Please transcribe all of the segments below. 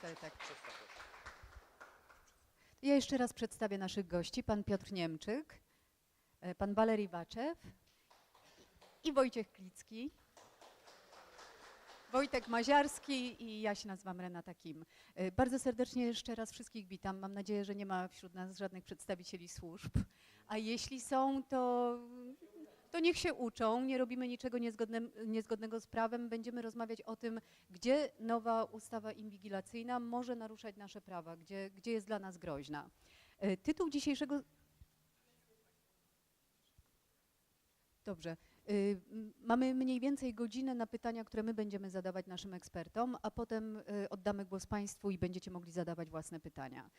Tak. Ja jeszcze raz przedstawię naszych gości. Pan Piotr Niemczyk, e, pan Walerii Waczew i Wojciech Klicki. Wojtek Maziarski i ja się nazywam Renata Kim. E, Bardzo serdecznie jeszcze raz wszystkich witam. Mam nadzieję, że nie ma wśród nas żadnych przedstawicieli służb. A jeśli są, to, to niech się uczą. Nie robimy niczego niezgodnem, niezgodnego z prawem. Będziemy rozmawiać o tym, gdzie nowa ustawa inwigilacyjna może naruszać nasze prawa, gdzie, gdzie jest dla nas groźna. E, Tytuł dzisiejszego. Dobrze. M, Mamy mniej więcej godzinę na pytania, które my będziemy zadawać naszym ekspertom, a potem y, oddamy głos Państwu i będziecie mogli zadawać własne pytania.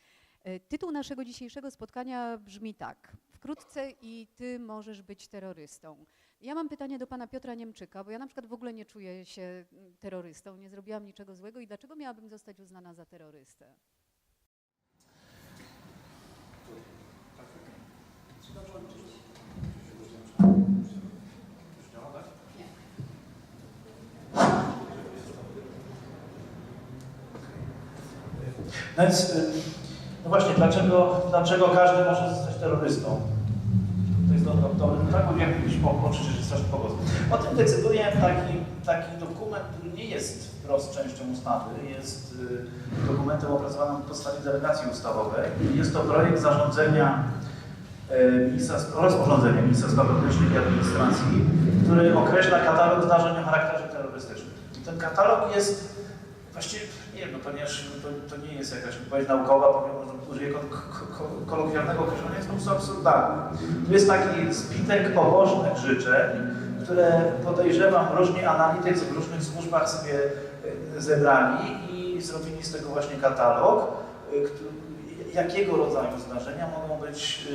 Y, Tytuł naszego dzisiejszego spotkania brzmi tak. Wkrótce i ty możesz być terrorystą. Ja mam pytanie do pana Piotra Niemczyka, bo ja na przykład w ogóle nie czuję się mm, terrorystą, nie zrobiłam niczego złego i dlaczego miałabym zostać uznana za terrorystę? Więc, y, no właśnie, dlaczego, dlaczego każdy może zostać terrorystą? To jest dobry, dobry tak mówiłem kiedyś po, po że pogłos. O tym decyduje taki, taki dokument, który nie jest wprost częścią ustawy, jest y, dokumentem opracowanym na podstawie delegacji ustawowej. Jest to projekt zarządzenia y, ministra, rozporządzenia Ministra Spraw Wewnętrznych i Administracji, który określa katalog zdarzeń o charakterze terrorystycznym. I ten katalog jest Właściwie nie wiem, no ponieważ to, to nie jest jakaś wypowiedź naukowa, powiem, że użyję ko- ko- ko- kolokwialnego określenia, jest po prostu absurdalne. Tu jest taki zbitek pobożnych życzeń, które podejrzewam różni analitycy w różnych służbach sobie e, zebrali i zrobili z tego właśnie katalog, e, jakiego rodzaju zdarzenia mogą być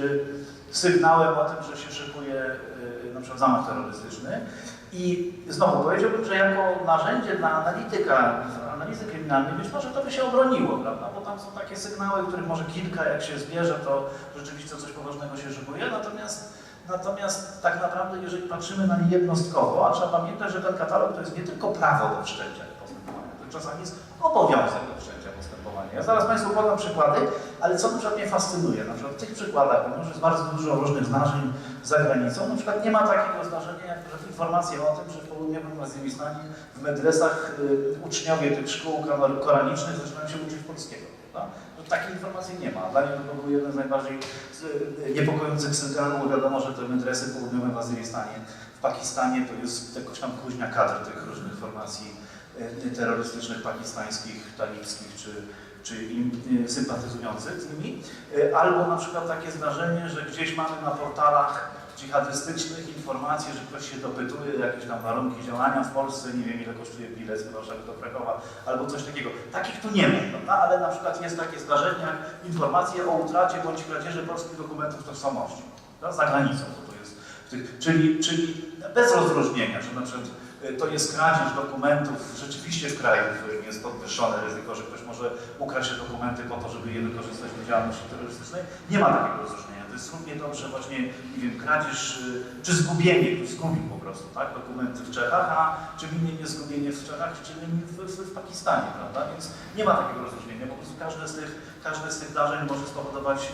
e, sygnałem o tym, że się szykuje na przykład zamach terrorystyczny. I znowu powiedziałbym, że jako narzędzie dla analityka, analizy kryminalnej być może to by się obroniło, prawda? Bo tam są takie sygnały, których może kilka, jak się zbierze, to rzeczywiście coś poważnego się szykuje. Natomiast, natomiast tak naprawdę, jeżeli patrzymy na nie jednostkowo, a trzeba pamiętać, że ten katalog to jest nie tylko prawo do wszczęcia czasami jest obowiązek do wszczęcia postępowania. Ja zaraz Państwu podam przykłady, ale co na przykład mnie fascynuje, na przykład w tych przykładach, ponieważ jest bardzo dużo różnych zdarzeń za granicą, na przykład nie ma takiego zdarzenia jak informacja o tym, że w południowym Azjawistanie w medresach y, uczniowie tych szkół kor- koranicznych zaczynają się uczyć polskiego. prawda? No, takiej informacji nie ma. Dla mnie to był jeden z najbardziej y, niepokojących sygnałów, wiadomo, że te medresy południowe w Azjawistanie, w Pakistanie to jest jakoś tam kuźnia kadr tych różnych formacji terrorystycznych pakistańskich, talibskich czy, czy im, y, sympatyzujących z nimi. Y, Albo na przykład takie zdarzenie, że gdzieś mamy na portalach dżihadystycznych informacje, że ktoś się dopytuje jakieś tam warunki działania w Polsce, nie wiem ile kosztuje bilet z Warszawy do Krakowa, albo coś takiego. Takich tu nie ma, prawda? Ale na przykład jest takie zdarzenie jak informacje o utracie bądź kradzieży polskich dokumentów tożsamości. Prawda? Za granicą to, to jest. Czyli, czyli bez rozróżnienia, że na przykład to jest kradzież dokumentów rzeczywiście w kraju, w którym jest podwyższone ryzyko, że ktoś może ukraść dokumenty po to, żeby je wykorzystać w działalności terrorystycznej. Nie ma takiego rozróżnienia. Równie dobrze właśnie, nie wiem, kradzież y, czy zgubienie, ktoś zgubił po prostu, tak, dokumenty w Czechach, a czym innym jest zgubienie w Czechach, czym innym w, w, w Pakistanie, prawda? Więc nie ma takiego rozróżnienia. Po prostu każde z tych, każde z tych zdarzeń może spowodować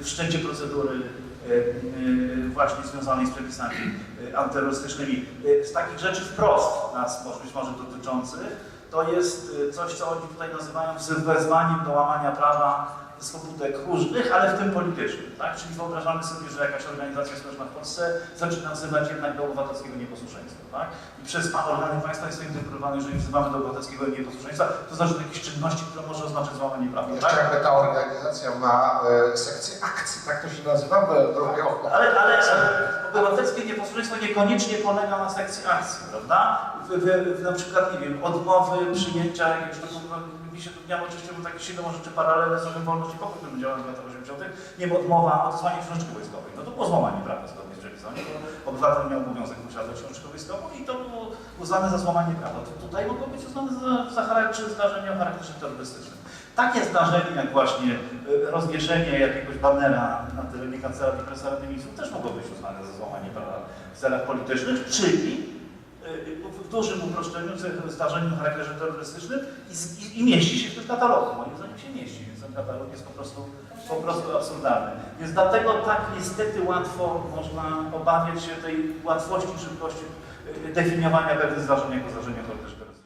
y, wszczęcie procedury y, y, właśnie związanej z przepisami y, antyterrorystycznymi. Y, Z takich rzeczy wprost nas może być może dotyczących, to jest y, coś, co oni tutaj nazywają wezwaniem do łamania prawa swobódek różnych, ale w tym politycznym. Tak? Czyli wyobrażamy sobie, że jakaś organizacja społeczna w Polsce zaczyna wzywać jednak do obywatelskiego nieposłuszeństwa. Tak? I przez organy państwa jest to interpretowane, jeżeli wzywamy do obywatelskiego nieposłuszeństwa, to znaczy do jakiejś czynności, która może oznaczać złamanie prawa. Jeszcze Tak? jakby ta organizacja ma e, sekcję akcji, tak to się nazywa w Europie. Ale, ale, ale obywatelskie nieposłuszeństwo niekoniecznie polega na sekcji akcji, prawda? W, w, w, na przykład, nie wiem, odmowy przyjęcia jakiegoś dokumentu, mi się tu ja oczywiście takie silne rzeczy paralelne z ruchem wolności i pokój, którym działałem w latach 80., nie odmowa odesłania książki wojskowej. No to było złamanie prawa zgodnie z przepisami, bo obywatel miał obowiązek posiadać książkę wojskową i to było uznane za złamanie prawa. To tutaj mogło być uznane za, za charakter, zdarzenie o charakterze terrorystycznym. Takie zdarzenie jak właśnie y, rozwieszenie jakiegoś banera na terenie Kancelarii Prezesa Ministrów też mogło być uznane za złamanie prawa w celach politycznych, czyli y, dużym uproszczeniu, zdarzeniu o charakterze terrorystycznym i, i, i mieści się w tym katalogu. Moim zdaniem się mieści, więc ten katalog jest po prostu, po prostu absurdalny. Więc dlatego tak niestety łatwo można obawiać się tej łatwości, szybkości y, definiowania pewnych zdarzeń jako zdarzenia o charakterze terrorystycznym.